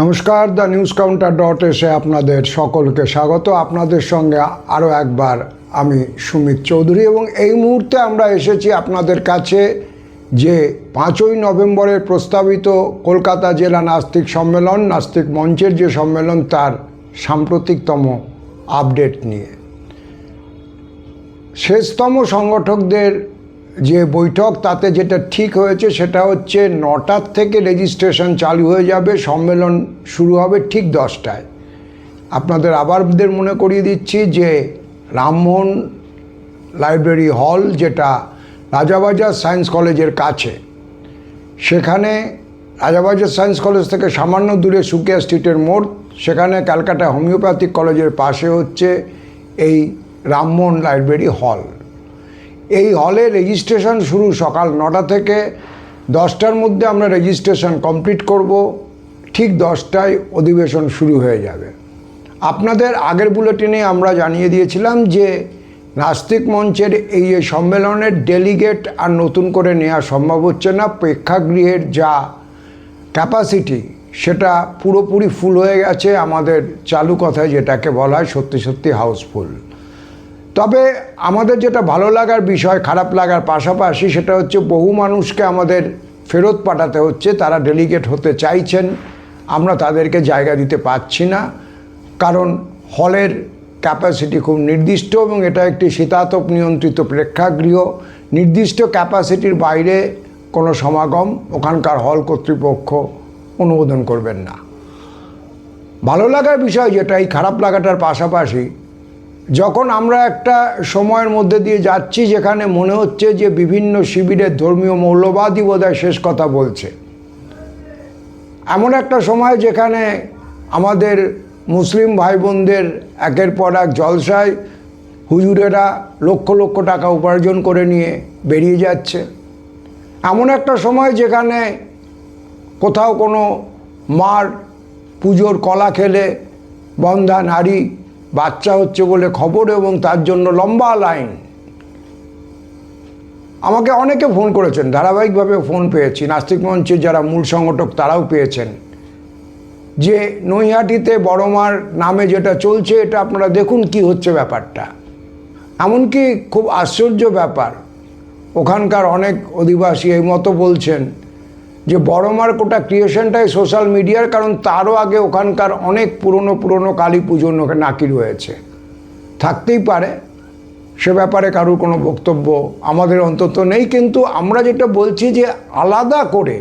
নমস্কার, the news counter dot এসে আপনাদের সকলকে স্বাগত। আপনাদের সঙ্গে আরও একবার আমি সুমিত চৌধুরী এবং এই মুহূর্তে আমরা এসেছি আপনাদের কাছে যে পাঁচই নভেম্বরের প্রস্তাবিত কলকাতা জেলা নাস্তিক সম্মেলন, নাস্তিক মঞ্চের যে সম্মেলন তার সাম্প্রতিকতম আপডেট নিয়ে। শেষতম সংগঠকদের যে বৈঠক তাতে যেটা ঠিক হয়েছে সেটা হচ্ছে নটার থেকে রেজিস্ট্রেশন চালু হয়ে যাবে, সম্মেলন শুরু হবে ঠিক দশটায়। আপনাদের আবারদের মনে করিয়ে দিচ্ছি যে রামমোহন লাইব্রেরি হল যেটা রাজাবাজার সায়েন্স কলেজের কাছে, সেখানে রাজাবাজার সায়েন্স কলেজ থেকে সামান্য দূরে সুকিয়া স্ট্রিটের মোড়, সেখানে ক্যালকাটা হোমিওপ্যাথিক কলেজের পাশে হচ্ছে এই রামমোহন লাইব্রেরি হল। এই হলে রেজিস্ট্রেশন শুরু সকাল নটা থেকে দশটার মধ্যে আমরা রেজিস্ট্রেশন কমপ্লিট করব। ঠিক দশটায় অধিবেশন শুরু হয়ে যাবে। আপনাদের আগের বুলেটিনে আমরা জানিয়ে দিয়েছিলাম যে নাস্তিক মঞ্চের এই সম্মেলনের ডেলিগেট আর নতুন করে নেওয়া সম্ভব হচ্ছে না। প্রেক্ষাগৃহের যা ক্যাপাসিটি সেটা পুরোপুরি ফুল হয়ে গেছে। আমাদের চালু কথায় যেটাকে বলা হয় সত্যি সত্যি হাউসফুল তবে আমাদের যেটা ভালো লাগার বিষয়, খারাপ লাগার পাশাপাশি সেটা হচ্ছে বহু মানুষকে আমাদের ফেরত পাঠাতে হচ্ছে, তারা ডেলিগেট হতে চাইছেন। আমরা তাদেরকে জায়গা দিতে পারছি না। কারণ হলের ক্যাপাসিটি খুব নির্দিষ্ট এবং এটা একটি শীতাতপ নিয়ন্ত্রিত প্রেক্ষাগৃহ। নির্দিষ্ট ক্যাপাসিটির বাইরে কোনো সমাগম ওখানকার হল কর্তৃপক্ষ অনুমোদন করবেন না। ভালো লাগার বিষয় যেটা, এই খারাপ লাগাটার পাশাপাশি যখন আমরা একটা সময়ের মধ্যে দিয়ে যাচ্ছি যেখানে মনে হচ্ছে যে বিভিন্ন শিবিরের ধর্মীয় মৌলবাদী বোধহয় শেষ কথা বলছে, এমন একটা সময় যেখানে আমাদের মুসলিম ভাই বোনদের একের পর এক জলসায় হুজুরেরা লক্ষ লক্ষ টাকা উপার্জন করে নিয়ে বেরিয়ে যাচ্ছে। এমন একটা সময় যেখানে কোথাও কোনো মার পুজোর কলা খেলে বন্ধা নারী বাচ্চা হচ্ছে বলে খবর এবং তার জন্য লম্বা লাইন। আমাকে অনেকে ফোন করেছেন, ধারাবাহিকভাবে ফোন পেয়েছি। নাস্তিক মঞ্চের যারা মূল সংগঠক তারাও পেয়েছেন। যে নৈহাটিতে বড়মার নামে যেটা চলছে, এটা আপনারা দেখুন কি হচ্ছে ব্যাপারটা। এমনকি খুব আশ্চর্য ব্যাপার, ওখানকার অনেক অধিবাসী এই মতো বলছেন যে বড়মার কোটা ক্রিয়েশনটাই সোশ্যাল মিডিয়ার কারণ তারও আগে ওখানকার অনেক পুরনো পুরনো কালী পুজো নাকি রয়েছে থাকতেই পারে, সে ব্যাপারে কারোর কোনো বক্তব্য আমাদের অন্তত নেই, কিন্তু আমরা যেটা বলছি যে আলাদা করে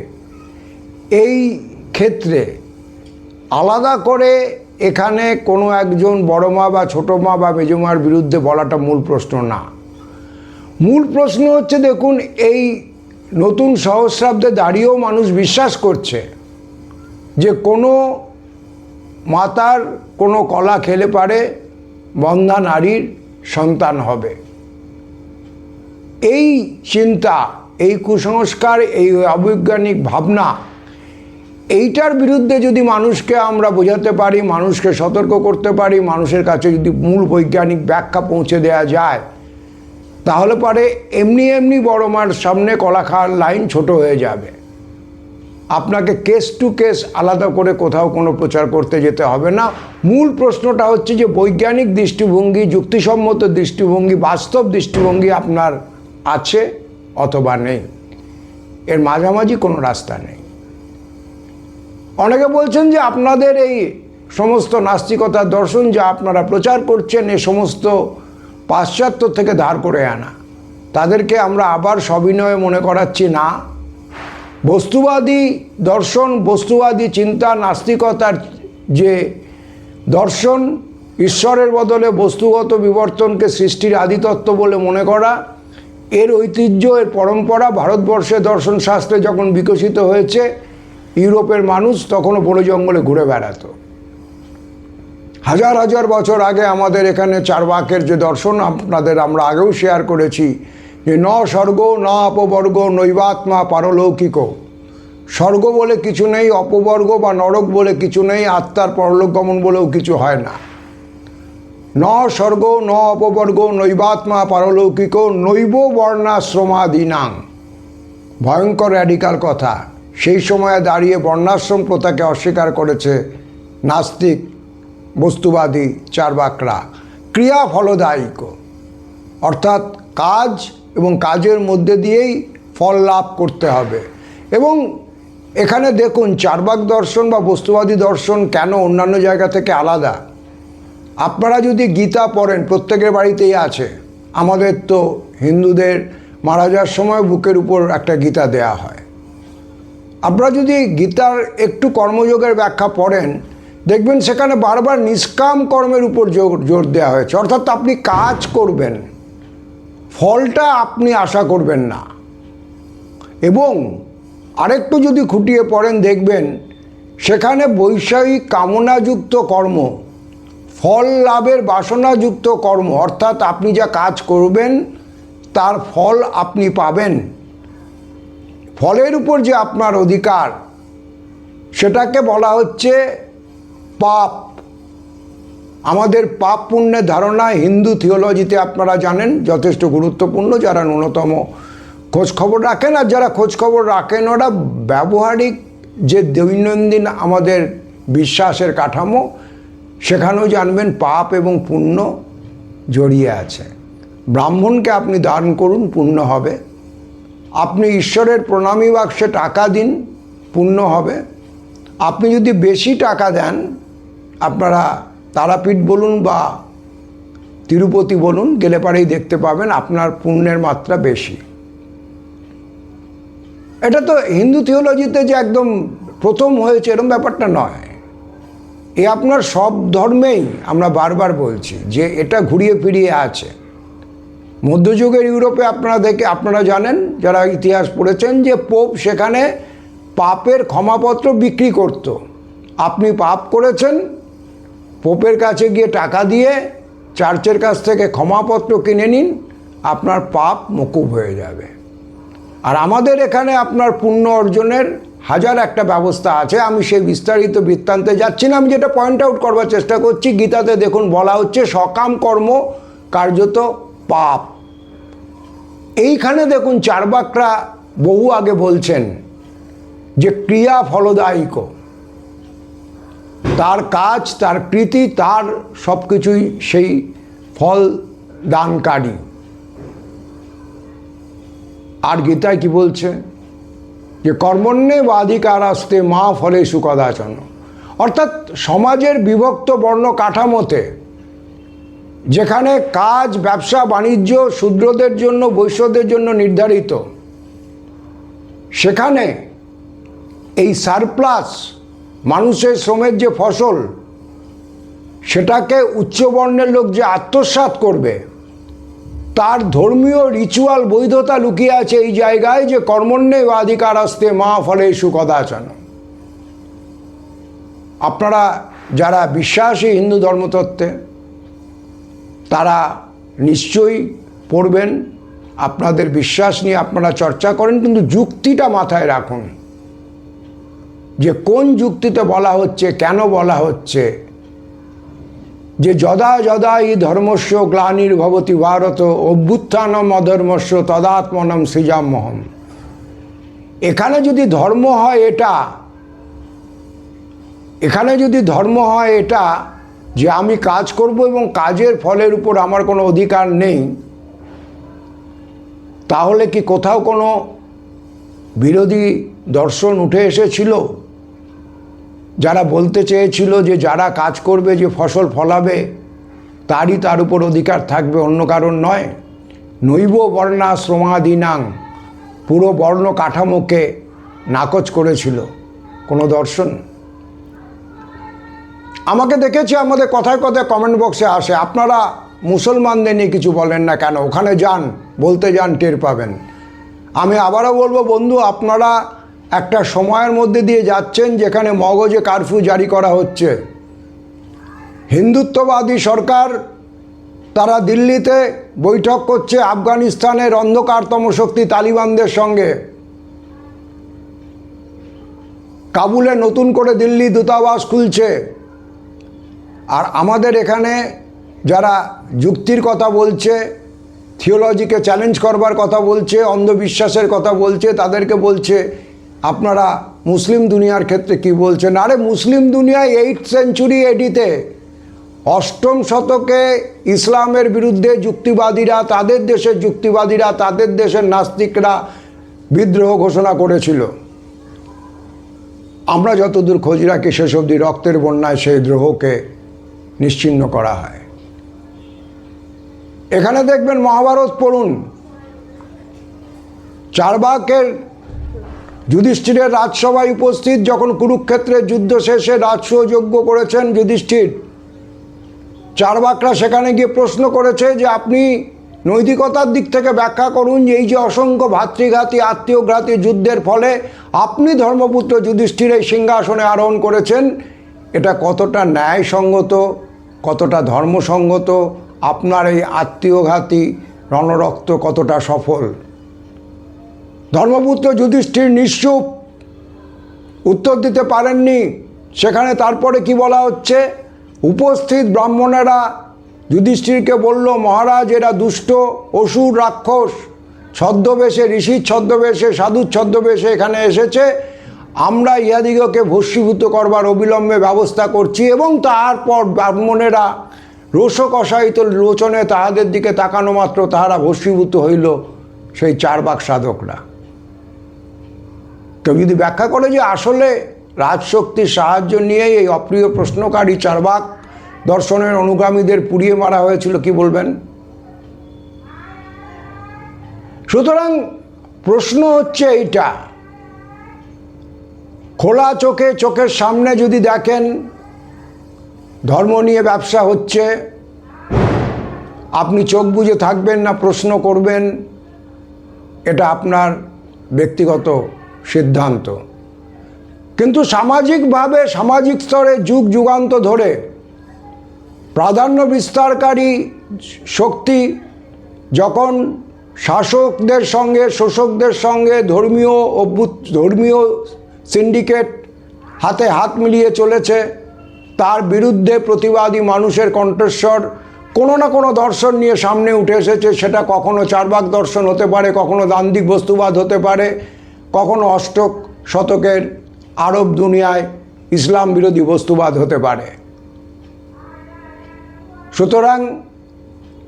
এই ক্ষেত্রে, আলাদা করে এখানে কোনো একজন বড় মা বা ছোটো মা বা মেজমার বিরুদ্ধে বলাটা মূল প্রশ্ন না। মূল প্রশ্ন হচ্ছে, দেখুন, এই নতুন সহস্রাব্দে দাঁড়িয়েও মানুষ বিশ্বাস করছে যে কোনো মাতার কোনো কলা খেলে পারে, বন্ধা নারীর সন্তান হবে। এই চিন্তা, এই কুসংস্কার, এই অবৈজ্ঞানিক ভাবনা, এইটার বিরুদ্ধে যদি মানুষকে আমরা বোঝাতে পারি, মানুষকে সতর্ক করতে পারি, মানুষের কাছে যদি মূল বৈজ্ঞানিক ব্যাখ্যা পৌঁছে দেওয়া যায় তাহলে পরে এমনি এমনি বড় মার সামনে কলা খাওয়ার লাইন ছোট হয়ে যাবে। আপনাকে কেস টু কেস আলাদা করে কোথাও কোনো প্রচার করতে যেতে হবে না। মূল প্রশ্নটা হচ্ছে যে বৈজ্ঞানিক দৃষ্টিভঙ্গি, যুক্তিসম্মত দৃষ্টিভঙ্গি, বাস্তব দৃষ্টিভঙ্গি আপনার আছে অথবা নেই। এর মাঝামাঝি কোনো রাস্তা নেই। অনেকে বলছেন যে আপনাদের এই সমস্ত নাস্তিকতার দর্শন যা আপনারা প্রচার করছেন, এ সমস্ত পাশ্চাত্য থেকে ধার করে আনা। তাদেরকে আমরা আবার সবিনয়ে মনে করাচ্ছি না। বস্তুবাদী দর্শন, বস্তুবাদী চিন্তা, নাস্তিকতার যে দর্শন, ঈশ্বরের বদলে বস্তুগত বিবর্তনকে সৃষ্টির আদিতত্ত্ব বলে মনে করা, এর ঐতিহ্য, এর পরম্পরা ভারতবর্ষের দর্শন শাস্ত্রে যখন বিকশিত হয়েছে, ইউরোপের মানুষ তখনও বড় জঙ্গলে ঘুরে বেড়াতো। হাজার হাজার বছর আগে আমাদের এখানে চারবাকের যে দর্শন আপনাদের আমরা আগেও শেয়ার করেছি, যে ন স্বর্গ, ন অপবর্গ, নৈবাত্মা পারলৌকিক। স্বর্গ বলে কিছু নেই, অপবর্গ বা নরক বলে কিছু নেই, আত্মার পরলোক গমন বলেও কিছু হয় না। ন স্বর্গ, ন অপবর্গ, নৈবাত্মা পারলৌকিক, নৈব বর্ণাশ্রমাদীনাং। ভয়ঙ্কর র্যাডিকাল কথা। সেই সময়ে দাঁড়িয়ে বর্ণাশ্রম প্রথাকে অস্বীকার করেছে নাস্তিক বস্তুবাদী চারবাকরা, ক্রিয়া ফলদায়িক। অর্থাৎ কাজ এবং কাজের মধ্যে দিয়েই ফল লাভ করতে হবে। এবং এখানে দেখুন, চারবাক দর্শন বা বস্তুবাদী দর্শন কেন অন্যান্য জায়গা থেকে আলাদা? আপনারা যদি গীতা পড়েন, প্রত্যেকের বাড়িতেই আছে। আমাদের তো হিন্দুদের মারা যাওয়ার সময় বুকের উপর একটা গীতা দেয়া হয়। আপনারা যদি গীতার একটু কর্মযোগের ব্যাখ্যা পড়েন দেখবেন সেখানে বারবার নিষ্কাম কর্মের উপর জোর জোর দেওয়া হয়েছে। অর্থাৎ আপনি কাজ করবেন। ফলটা আপনি আশা করবেন না। এবং আরেকটু যদি খুঁটিয়ে পড়েন, দেখবেন সেখানে বৈষয়িক কামনাযুক্ত কর্ম, ফল লাভের বাসনাযুক্ত কর্ম, অর্থাৎ আপনি যা কাজ করবেন, তার ফল আপনি পাবেন। ফলের উপর যে আপনার অধিকার, সেটাকে বলা হচ্ছে পাপ। আমাদের পাপ পুণ্যের ধারণা হিন্দু থিওলজিতে আপনারা জানেন, যথেষ্ট গুরুত্বপূর্ণ, যারা ন্যূনতম খোঁজ খবর রাখেন আর যারা খোঁজ খবর রাখেন, ওরা ব্যবহারিক যে দৈনন্দিন আমাদের বিশ্বাসের কাঠামো, সেখানেও জানবেন পাপ এবং পুণ্য জড়িয়ে আছে। ব্রাহ্মণকে আপনি দান করুন, পুণ্য হবে। আপনি ঈশ্বরের প্রণামী বাক্সে টাকা দিন, পুণ্য হবে। আপনি যদি বেশি টাকা দেন আপনারা তারাপীঠ বলুন বা তিরুপতি বলুন, গেলে পারেই দেখতে পাবেন আপনার পুণ্যের মাত্রা বেশি। এটা তো হিন্দু থিওলজিতে যে একদম প্রথম হয়েছে এরকম ব্যাপারটা নয়। এ আপনার সব ধর্মেই আমরা বারবার বলছি যে এটা ঘুরিয়ে ফিরিয়ে আছে। মধ্যযুগের ইউরোপে আপনারা দেখে, আপনারা জানেন, যারা ইতিহাস পড়েছেন যে পোপ সেখানে পাপের ক্ষমাপত্র বিক্রি করত। আপনি পাপ করেছেন পোপের কাছে গিয়ে টাকা দিয়ে চার্চের কাছ থেকে ক্ষমাপত্র কিনে নিন, আপনার পাপ মকুব হয়ে যাবে। আর আমাদের এখানে আপনার পুণ্য অর্জনের হাজার একটা ব্যবস্থা আছে, আমি সেই বিস্তারিত বৃত্তান্তে যাচ্ছি না, আমি যেটা পয়েন্ট আউট করবার চেষ্টা করছি, গীতাতে দেখুন বলা হচ্ছে, সকাম কর্ম কার্যত পাপ। এইখানে দেখুন চারবাকরা বহু আগে বলছেন যে ক্রিয়া ফলদায়িক। তার কাজ, তার কৃতি, তার সব কিছুই সেই ফল দানকারী। আর গীতায় কি বলছে? যে কর্মণ্যে বাধিকার আসতে মা ফলে সুকদাচন। অর্থাৎ সমাজের বিভক্ত বর্ণ কাঠামোতে যেখানে কাজ, ব্যবসা, বাণিজ্য, শূদ্রদের জন্য, বৈশ্যদের জন্য নির্ধারিত, সেখানে এই সারপ্লাস মানুষের শ্রমের যে ফসল, সেটাকে উচ্চবর্ণের লোক যে আত্মসাৎ করবে, তার ধর্মীয় রিচুয়াল বৈধতা লুকিয়ে আছে এই জায়গায় যে কর্মণ্যে অধিকার আসতে মা ফলে সুকদাচন। আপনারা যারা বিশ্বাসী হিন্দু ধর্মতত্ত্বে, তারা নিশ্চয়ই পড়বেন। আপনাদের বিশ্বাস নিয়ে আপনারা চর্চা করেন, কিন্তু যুক্তিটা মাথায় রাখুন। যে কোন যুক্তিতে বলা হচ্ছে, কেন বলা হচ্ছে? যে যদা যদা ই ধর্মস্য গ্লানির্ভবতি ভারত অভ্যুত্থানম অধর্মস্য তদাত্মনম সৃজামহম এখানে যদি ধর্ম হয় এটা, এখানে যদি ধর্ম হয় এটা, যে আমি কাজ করব এবং কাজের ফলের উপর আমার কোনো অধিকার নেই, তাহলে কি কোথাও কোনো বিরোধী দর্শন উঠে এসেছিল? যারা বলতে চেয়েছিল যে যারা কাজ করবে, যে ফসল ফলাবে, তারই তার উপর অধিকার থাকবে, অন্য কারণ নয়। নৈব বর্ণাশ্রমাদিনাং পুরো বর্ণ কাঠামোকে নাকচ করেছিল। কোনো দর্শন? আমাকে দেখেছি, আমাদের কথায় কথায় কমেন্ট বক্সে আসে, আপনারা মুসলমানদের নিয়ে কিছু বলেন না কেন? ওখানে যান, বলতে যান, টের পাবেন। আমি আবারও বলব, বন্ধু, আপনারা একটা সময়ের মধ্যে দিয়ে যাচ্ছেন যেখানে মগজে কারফিউ জারি করা হচ্ছে। হিন্দুত্ববাদী সরকার তারা দিল্লিতে বৈঠক করছে আফগানিস্তানের অন্ধকারতম শক্তি তালিবানদের সঙ্গে। কাবুলে নতুন করে দিল্লি দূতাবাস খুলছে। আর আমাদের এখানে যারা যুক্তির কথা বলছে, থিওলজিকে চ্যালেঞ্জ করবার কথা বলছে, অন্ধবিশ্বাসের কথা বলছে, তাদেরকে বলছে আপনারা মুসলিম দুনিয়ার ক্ষেত্রে কি বলছেন? আরে মুসলিম দুনিয়ায় এইট সেঞ্চুরি এডিতে অষ্টম শতকে ইসলামের বিরুদ্ধে যুক্তিবাদীরা, তাদের দেশের যুক্তিবাদীরা, তাদের দেশের নাস্তিকরা বিদ্রোহ ঘোষণা করেছিল। আমরা যতদূর খোঁজ রাখি, শেষ অবধি রক্তের বন্যায় সেই দ্রোহকে নিশ্চিহ্ন করা হয়। এখানে দেখবেন মহাভারত পড়ুন। চারবাকের যুধিষ্ঠিরের রাজসভায় উপস্থিত যখন কুরুক্ষেত্রের যুদ্ধ শেষে রাজসযজ্ঞ করেছেন যুধিষ্ঠির, চারবাকরা সেখানে গিয়ে প্রশ্ন করেছে যে আপনি নৈতিকতার দিক থেকে ব্যাখ্যা করুন যে এই যে অসংখ্য ভাতৃঘাতী, আত্মীয়ঘাতী যুদ্ধের ফলে আপনি ধর্মপুত্র যুধিষ্ঠির এই সিংহাসনে আরোহণ করেছেন, এটা কতটা ন্যায়সঙ্গত, কতটা ধর্মসঙ্গত, আপনার এই আত্মীয়ঘাতী রণরক্ত কতটা সফল? ধর্মপুত্র যুধিষ্ঠির নিশ্চুপ উত্তর দিতে পারেননি। সেখানে তারপরে কি বলা হচ্ছে? উপস্থিত ব্রাহ্মণেরা যুধিষ্ঠিরকে বলল, মহারাজ, এরা দুষ্ট, অসুর, রাক্ষস, ছদ্মবেশে ঋষির ছদ্মবেশে সাধুর ছদ্মবেশে এখানে এসেছে। আমরা ইহাদিগকে ভস্মীভূত করবার অবিলম্বে ব্যবস্থা করছি এবং তারপর ব্রাহ্মণেরা রোষকষায়িত লোচনে তাহাদের দিকে তাকানো মাত্র তাহারা ভস্মীভূত হইল সেই চারবাক সাধকরা। কেউ যদি ব্যাখ্যা করে যে আসলে রাজশক্তির সাহায্য নিয়েই এই অপ্রিয় প্রশ্নকারী চারবাক দর্শনের অনুগামীদের পুড়িয়ে মারা হয়েছিল, কি বলবেন? সুতরাং প্রশ্ন হচ্ছে এইটা। খোলা চোখে চোখের সামনে যদি দেখেন, ধর্ম নিয়ে ব্যবসা হচ্ছে, আপনি চোখ বুজে থাকবেন না, প্রশ্ন করবেন, এটা আপনার ব্যক্তিগত সিদ্ধান্ত। কিন্তু সামাজিকভাবে সামাজিক স্তরে যুগ যুগান্ত ধরে প্রাধান্য বিস্তারকারী শক্তি যখন শাসকদের সঙ্গে, শোষকদের সঙ্গে ধর্মীয় অভ্যুত, ধর্মীয় সিন্ডিকেট হাতে হাত মিলিয়ে চলেছে, তার বিরুদ্ধে প্রতিবাদী মানুষের কণ্ঠস্বর কোনো না কোনো দর্শন নিয়ে সামনে উঠে এসেছে, সেটা কখনো চারবাক দর্শন হতে পারে, কখনো দান্দিক বস্তুবাদ হতে পারে কখনো অষ্টক শতকের আরব দুনিয়ায় ইসলাম বিরোধী বস্তুবাদ হতে পারে। সুতরাং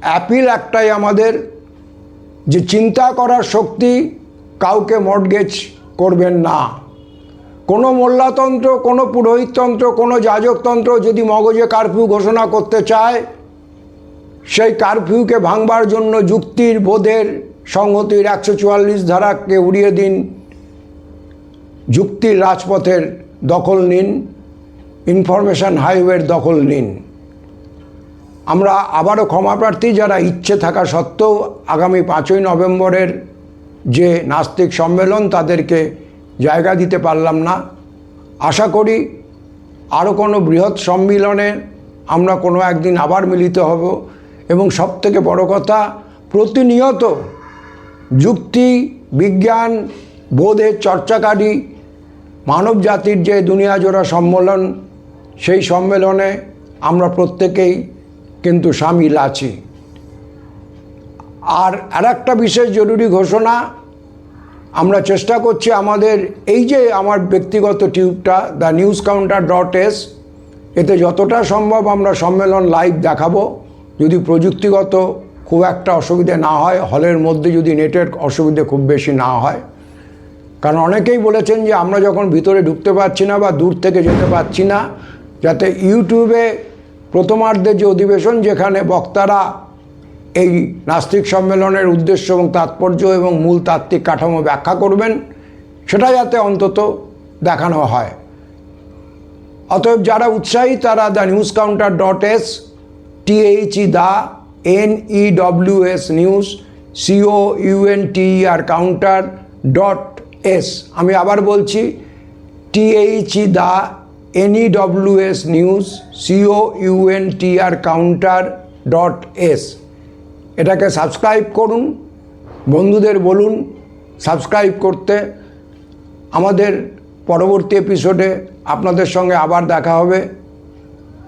অ্যাপিল একটাই আমাদের যে চিন্তা করার শক্তি কাউকে মর্গেজ করবেন না। কোনো মোল্লাতন্ত্র, কোনো পুরোহিততন্ত্র, কোনো যাজকতন্ত্র যদি মগজে কারফিউ ঘোষণা করতে চায়, সেই কারফিউকে ভাঙবার জন্য যুক্তির, বোধের, সংহতির একশো চুয়াল্লিশ ধারাকে উড়িয়ে দিন যুক্তির রাজপথের দখল নিন, ইনফরমেশন হাইওয়ের দখল নিন। আমরা আবারও ক্ষমাপ্রার্থী যারা ইচ্ছে থাকা সত্ত্বেও আগামী পাঁচই নভেম্বরের যে নাস্তিক সম্মেলন তাদেরকে জায়গা দিতে পারলাম না। আশা করি আরও কোনো বৃহৎ সম্মিলনে আমরা কোনো একদিন আবার মিলিত হব এবং সবথেকে বড় কথা, প্রতিনিয়ত যুক্তি, বিজ্ঞান, বোধের চর্চাকারী মানব জাতির যে দুনিয়া জোড়া সম্মেলন, সেই সম্মেলনে আমরা প্রত্যেকেই কিন্তু সামিল আছি। আর আর একটা বিশেষ জরুরি ঘোষণা, আমরা চেষ্টা করছি আমাদের এই যে আমার ব্যক্তিগত টিউবটা, the news counter dot S, এতে যতটা সম্ভব আমরা সম্মেলন লাইভ দেখাবো। যদি প্রযুক্তিগত খুব একটা অসুবিধে না হয়, হলের মধ্যে যদি নেটের অসুবিধে খুব বেশি না হয়। কারণ অনেকেই বলেছেন যে আমরা যখন ভিতরে ঢুকতে পারছি না বা দূর থেকে যেতে পারছি না, যাতে ইউটিউবে প্রথমার্ধের যে অধিবেশন যেখানে বক্তারা এই নাস্তিক সম্মেলনের উদ্দেশ্য এবং তাৎপর্য এবং মূল তাত্ত্বিক কাঠামো ব্যাখ্যা করবেন, সেটা যাতে অন্তত দেখানো হয়। অতএব যারা উৎসাহী, তারা the news counter dot S T H E the N E W S news C O U N T R counter dot S আমি আবার বলছি T H E the N E W S news C O U N T R counter dot S এটাকে subscribe করুন, বন্ধুদের বলুন subscribe করতে। আমাদের পরবর্তী এপিসোডে আপনাদের সঙ্গে আবার দেখা হবে।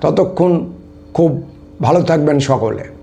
ততক্ষণ খুব ভালো থাকবেন সকলে।